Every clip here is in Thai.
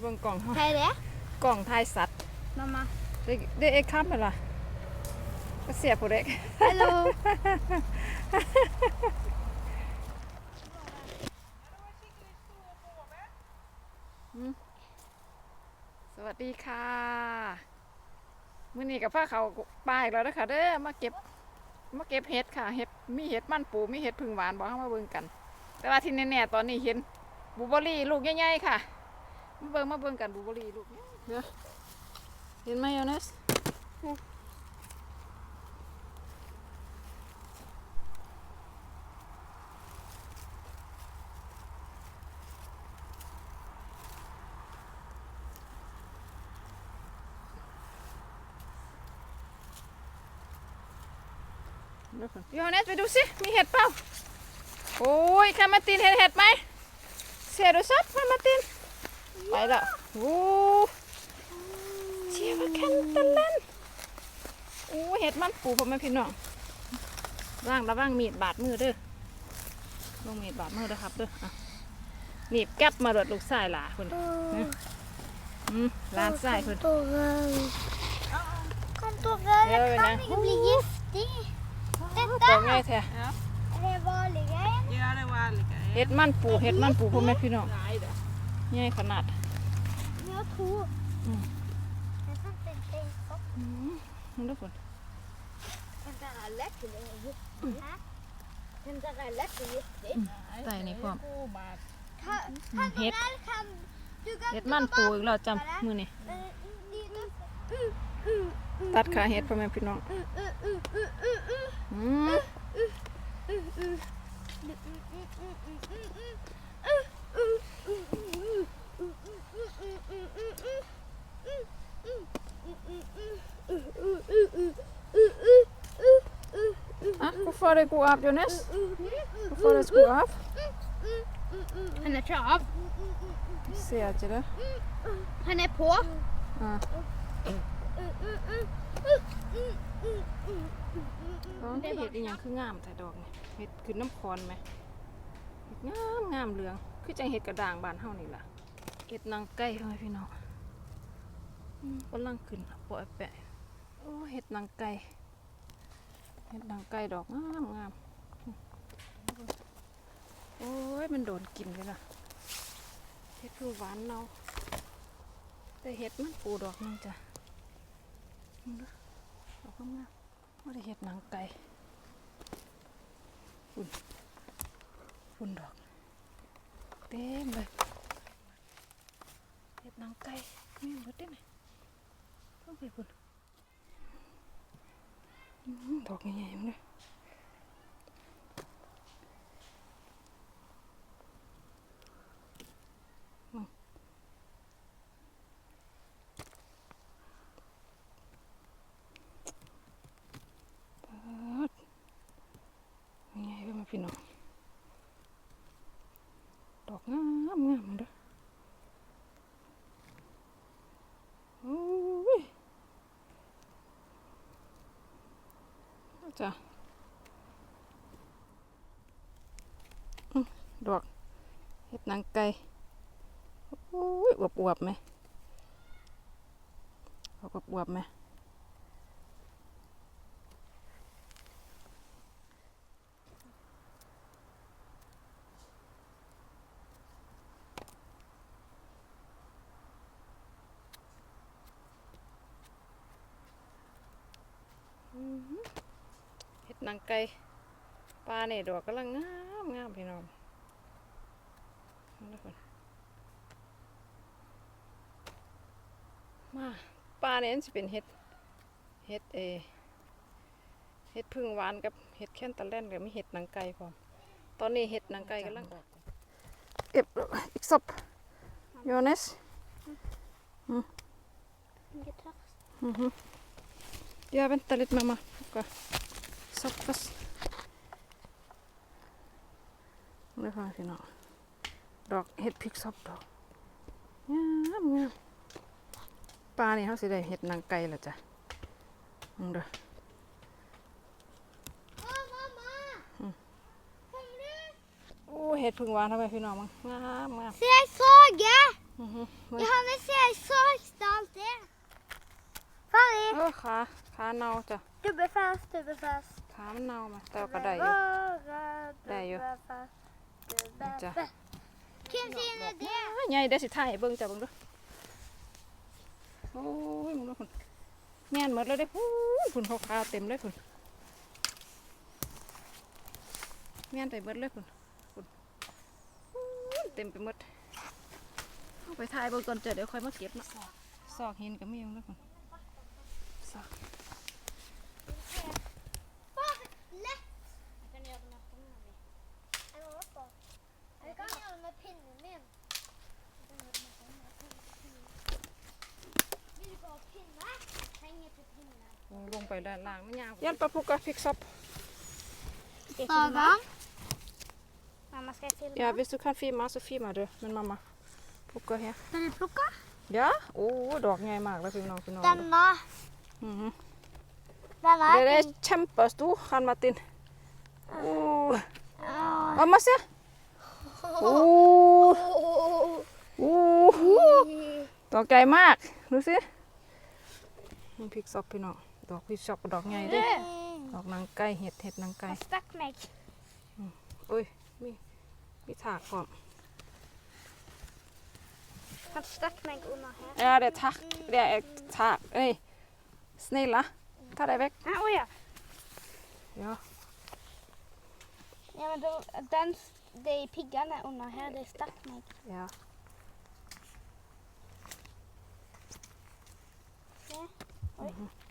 โอ้ยเบิ่งกล่องเฮาใครเด้กล่องทายสัตว์มามาได้ได้เอ็กคัมเหรอก็เสียผู้เด็กฮัลโหลสวัสดีค่ะมื้อนี้กับผ้าเขาปลายแล้วนะคะเด้อมาเก็บมาเก็บเห็ดค่ะเห็ดมีเห็ดมันปูมีเห็ดพึ่งหวานบอกให้มาเบิ่งกัน แต่ว่าที่แน่ๆตอนนี้เห็นบลูเบอร์รี่ลูกใหญ่ๆค่ะ มาเบิ่งมาเบิ่งกันบลูเบอร์รี่ลูกเดี๋ยวเห็นไหมโยเนสโยเนสไปดูสิมีเห็ดเปล่า โอ้ยแคมาตินเห็นเห็ดไหมเสียดูซับแคมาติน ไปแล้วโอ้เชียร์แคนตันเล่นโอ้เห็ดมันปูผมไม่พี่น้องร่างระว่างมีดบาดมือเด้อลงมีดบาดมือเด้อครับเด้ออะหนีบแก๊บมาโดดลูกสายหลาคุณอืมหลานสายคุณ Kan tårna Ja, men kan det- ikke bli giftig. ตัวง่ายแท้ Er det vanlig greie? Ja, det var lika. เห็ดมันปูเห็ดมันปูผมไม่พี่น้อง Nej då. ง่าย ขนาด Jeg tror. Mm. Det er sånn det er sånn. อืมมึงดูคุณ Den der er lett til å giftig. Hæ? Den der er lett til å giftig. ใส่ในความ God mat. Kan, Mm, kan du helt. vel kan du kan เห็ดมันปูอีกแล้วจำมือนี่ Eh, lite- Uh, uh, uh, ตัดขาเห็ดพ่อแม่พี่น้อง uh, uh, uh, uh, uh, uh. อืม อะกูฟอร์เดกูอัพยูเนสกูฟอร์เดกูอัพ Han er ikke av. เสียจีเด้อ Han er på. อะอ๋อเห็ดอีหยังคืองามแต่ดอกนี่เห็ดคือน้ำคอนไหมเห็ดงามงามเหลือง คือจังเห็ดกระด่างบานเฮานี่ล่ะเห็ดนางไก่พ่อแม่พี่น้องอืมกำลังขึ้นปล่อยแปะโอ้เห็ดนางไก่ เห็ดนางไก่ดอกงามงามโอ้ย มันโดนกินเลยล่ะเห็ดคือหวานเนาแต่เห็ดมันปูดอกนึงจ้ะดอกงามว่าได้เห็ดหนางไก่ฝุ่นฝุ่นดอกเต็มเลยเห็ดหนางไก่ไม่หมดได้ไหมต้องไปฝุ่น ดอกใหญ่ๆมั้งเลยยังไงก็มาพี่น้องดอกงามงามเด้อโอ้ยเอาจ้ะอืมดอก เห็ดนางไก่โอ้ยอวบอวบๆไหมอวบอวบไหมเห็ดนางไก่ปลาเนี่ยดอกกำลังงามงามพี่น้อง มาปลาเนี่ยมันจะเป็นเห็ดเห็ดเอเห็ดพึ่งหวานกับเห็ดแค้นตะแล่นกับมีเห็ดนางไก่พร้อมตอนนี้เห็ดนางไก่กำลังเก็บอีกศพโยเนส Ikke tørst. Mhm. Ja, vänta lite mamma. Ska soppas. Nu får vi finna d อกเห็ดพริกซอบดอกงามงามปลานี่เขาสิได้เห็ดนางไก่ละจ้ะมึงเด้อ Å, mamma! Kom du? โอ้เห็ดพึ่งหวานทำไมพี่น้องมั้งงามงาม Se, jeg så det! อือฮึ Johannes, jeg så ikke alt det. Ferdig. เออขาขาเน่าจ้ะ Dubbefest, dubbefest. ขามันเน่ามาแต่ว่าก็ได้อยู่ได้ อยู่ Dubbefest, Ja. dubbefest. Hvem sine det? อ้ายใหญ่เด้สิถ่ายให้เบิ่งจ้ะเบิ่งดูโอ้ยมึงดูพุ่นแม่นหมดเลยเด้อพุ่นพุ่นขาวๆเต็มเลยพุ่นแม่นไปเบิดเลยพุ่นพุ่นเต็มไปหมดเอาไปถ่ายเบิ่งก่อนเจ้ะเดี๋ยวค่อยมาเก็บเนาะซอกหินก็มีอยู่แล้วพุ่นซอก Bare lett. Jeg kan gjøre det med hånda mi. Jeg må oppå. Jeg kan gjøre det med pinnen min. Jeg kan gjøre det med hånda. Vil du ha pinne? Henge på pinne. ลงไปด้านล่างมันยาวยันปลาพุกกะพริกซับ Saga. Mamma, skal jeg filme? Ja, hvis du kan filme, så filmer du. Men mamma, plukker her. Skal du plukke? Ja, å, dog ใหญ่มากเลยพี่น้องพี่น้อง Denne. Mhm. Denne Det er kjempestor, han Martin. Åh, mamma se. Åh, åh, dog ใหญ่มาก ดูสินี่พริกซับพี่น้อง ดอกพริกซับกับดอกใหญ่เดิดอกนางไก่เห็ดเห็ดนางไก่ Han stakk meg. อุ้ยมีมีถากพร้อม Han stakk meg under her. Ja, det er tak. Det er tak. Ey, snälla. Ta dig väck. Ja, oh ja. Ja. Ja, men då, den, de piggene under her, de stakk meg. Ja. Det skitler når jeg... Mm, på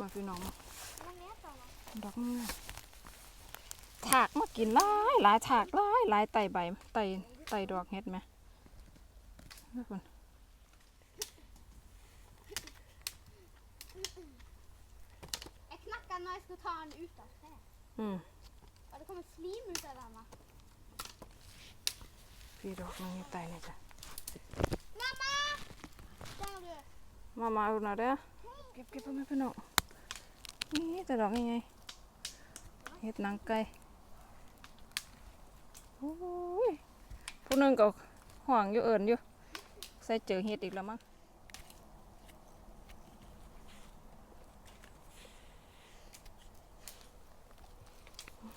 มาพี่น้องมาดอกงามถากมากินหลายหลายถากหลายหลายไตใบไตไตดอกเฮ็ดไหมนี่คน Jeg knakker พี่ดอกนึงอยู่ไตนี่จ้ะ Mamma! Der er du. มามาเอาหน่อยเด้อเก็บเก็บไปไหมพี่น้องนี่แต่ดอกยังไงเฮ็ดหนังไก่โอ้ยผู้หนึงก็ห่วงอยู่เอิญอยู่ใส่เจอเฮ็ดอีกแล้วมั้ง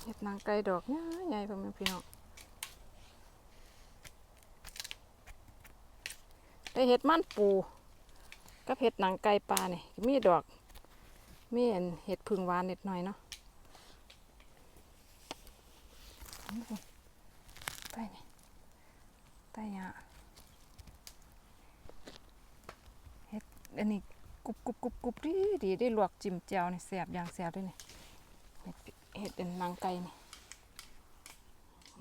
เห็ดนางไก่ดอกใหญ่ใหญ่พ่อแม่พี่น้อง ได้เห็ดมันปูกับเห็ดหนางไก่ปลาเนี่ยมีดอกมีเห็ดพึ่งหวานนิดหน่อยเนาะใต้นี่ใต้ยาเห็ดอันนี้กรุบกรุบกรุบกรุบดีดีได้ลวกจิ้มแจ่วนี่แสบอย่างแสบด้วยนี่เห็ดเห็ดเป็นนางไก่นี่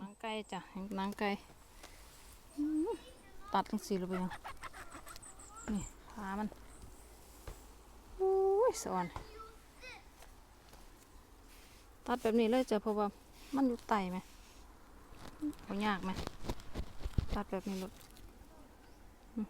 นางไก่จ้ะหนางไก่ตัดทั้งสี่เลยไปยัง นี่ขามันอุ้ยสอนตัดแบบนี้เลยจะเพราะว่ามันอยู่ไตไหมเอายากไหมตัดแบบนี้ลดอืม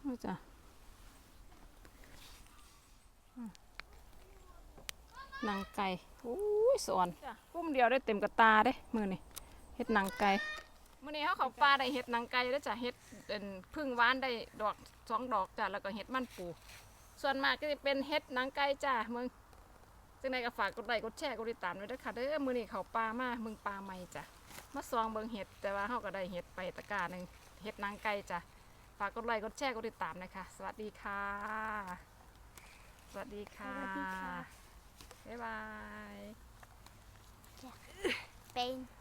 เอาจ้ะอืม นางไก่อุ้ยสอนกุ้มเดียวได้เต็มกระตาเด้มือนี่เฮ็ดนางไก่มื้อนี้เขาเขาปลาได้เฮ็ดนางไก่แล้วจ้ะเฮ็ดเป็นพึ่งหวานได้ดอกสองดอกจ้ะแล้วก็เฮ็ดมันปู ส่วนมากก็จะเป็นเฮ็ดนางไก่จ้ะมึงจังไดก็ฝากกดไลค์กดแชร์กดติดตามด้วยเด้อค่ะเด้อมื้อนี้เขาปลามามึงปลาใหม่จ้ะมาซองเบิ่งเฮ็ดแต่ว่าเฮาก็ได้เฮ็ดไปตะกร้าหนึงเฮ็ดนางไก่จ้ะฝากกดไลค์กดแชร์กดติดตามนะคะ สวัสดีค่ะ สวัสดีค่ะ สวัสดีค่